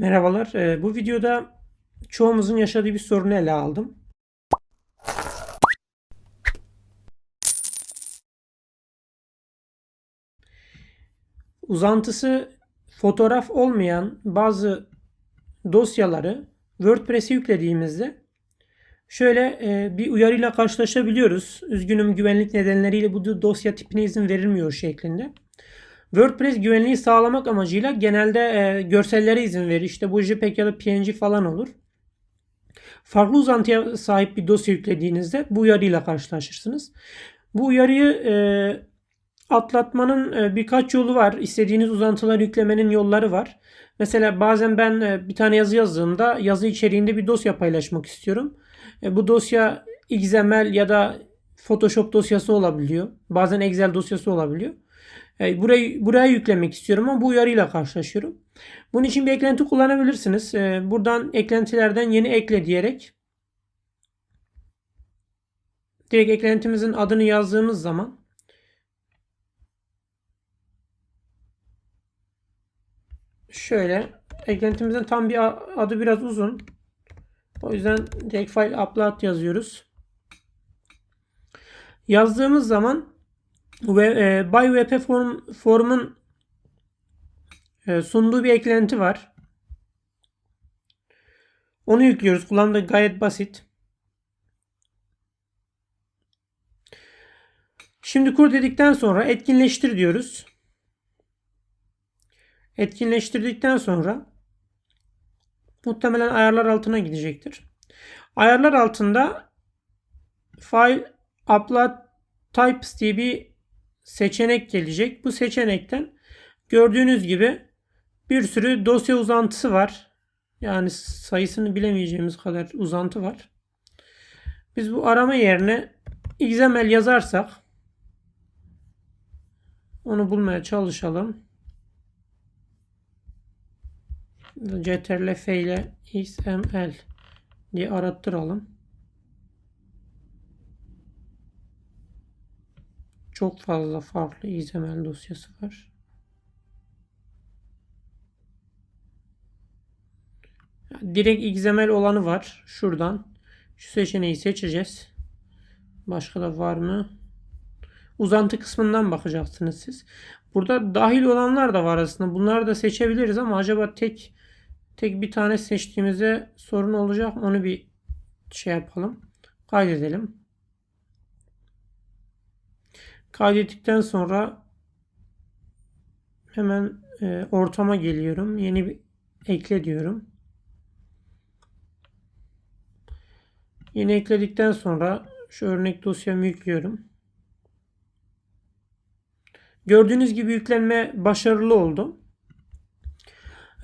Merhabalar. Ee, Bu videoda çoğumuzun yaşadığı bir sorunu ele aldım. Uzantısı fotoğraf olmayan bazı dosyaları WordPress'e yüklediğimizde şöyle e, bir uyarıyla karşılaşabiliyoruz. Üzgünüm güvenlik nedenleriyle bu dosya tipine izin verilmiyor şeklinde. WordPress güvenliği sağlamak amacıyla genelde e, görsellere izin verir. İşte bu JPEG ya da PNG falan olur. Farklı uzantıya sahip bir dosya yüklediğinizde bu uyarıyla karşılaşırsınız. Bu uyarıyı e, atlatmanın e, birkaç yolu var. İstediğiniz uzantıları yüklemenin yolları var. Mesela bazen ben e, bir tane yazı yazdığımda yazı içeriğinde bir dosya paylaşmak istiyorum. E, bu dosya XML ya da Photoshop dosyası olabiliyor. Bazen Excel dosyası olabiliyor. E, burayı buraya yüklemek istiyorum ama bu uyarıyla karşılaşıyorum. Bunun için bir eklenti kullanabilirsiniz. E, buradan eklentilerden yeni ekle diyerek direkt eklentimizin adını yazdığımız zaman şöyle eklentimizin tam bir adı biraz uzun. O yüzden direkt file upload yazıyoruz. Yazdığımız zaman ve e, ByWP form, formun e, sunduğu bir eklenti var. Onu yüklüyoruz. Kullanım da gayet basit. Şimdi kur dedikten sonra etkinleştir diyoruz. Etkinleştirdikten sonra muhtemelen ayarlar altına gidecektir. Ayarlar altında file upload types diye bir seçenek gelecek. Bu seçenekten gördüğünüz gibi bir sürü dosya uzantısı var. Yani sayısını bilemeyeceğimiz kadar uzantı var. Biz bu arama yerine XML yazarsak onu bulmaya çalışalım. Ctrl F ile XML diye arattıralım. Çok fazla farklı XML dosyası var. Direkt XML olanı var. Şuradan. Şu seçeneği seçeceğiz. Başka da var mı? Uzantı kısmından bakacaksınız siz. Burada dahil olanlar da var aslında. Bunları da seçebiliriz ama acaba tek tek bir tane seçtiğimizde sorun olacak mı? Onu bir şey yapalım. Kaydedelim. Kaydettikten sonra hemen e, ortama geliyorum. Yeni bir ekle diyorum. Yeni ekledikten sonra şu örnek dosyamı yüklüyorum. Gördüğünüz gibi yüklenme başarılı oldu.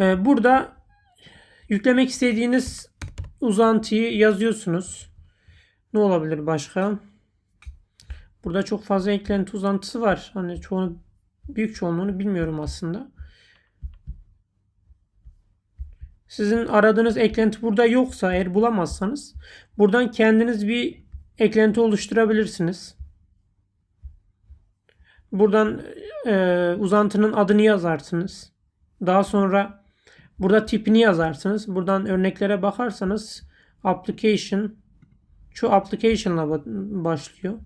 E, burada yüklemek istediğiniz uzantıyı yazıyorsunuz. Ne olabilir başka? Burada çok fazla eklenti uzantısı var. Hani çoğunu büyük çoğunluğunu bilmiyorum aslında. Sizin aradığınız eklenti burada yoksa eğer bulamazsanız buradan kendiniz bir eklenti oluşturabilirsiniz. Buradan e, uzantının adını yazarsınız. Daha sonra burada tipini yazarsınız. Buradan örneklere bakarsanız application şu application ile başlıyor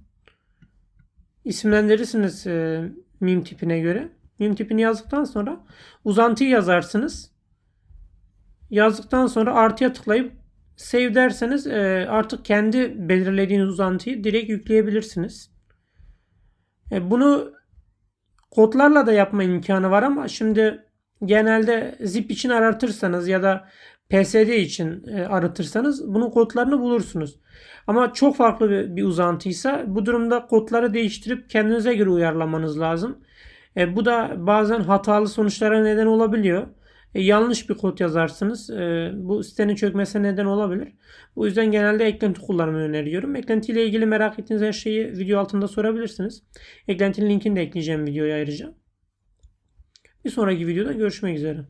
isimlendirirsiniz e, mim tipine göre. Mim tipini yazdıktan sonra uzantıyı yazarsınız. Yazdıktan sonra artıya tıklayıp save derseniz e, artık kendi belirlediğiniz uzantıyı direkt yükleyebilirsiniz. E, bunu kodlarla da yapma imkanı var ama şimdi genelde zip için aratırsanız ya da PSD için e, aratırsanız bunun kodlarını bulursunuz. Ama çok farklı bir, uzantıysa bu durumda kodları değiştirip kendinize göre uyarlamanız lazım. E, bu da bazen hatalı sonuçlara neden olabiliyor. E, yanlış bir kod yazarsınız. E, bu sitenin çökmesine neden olabilir. Bu yüzden genelde eklenti kullanmayı öneriyorum. Eklenti ile ilgili merak ettiğiniz her şeyi video altında sorabilirsiniz. Eklentinin linkini de ekleyeceğim videoya ayrıca. Bir sonraki videoda görüşmek üzere.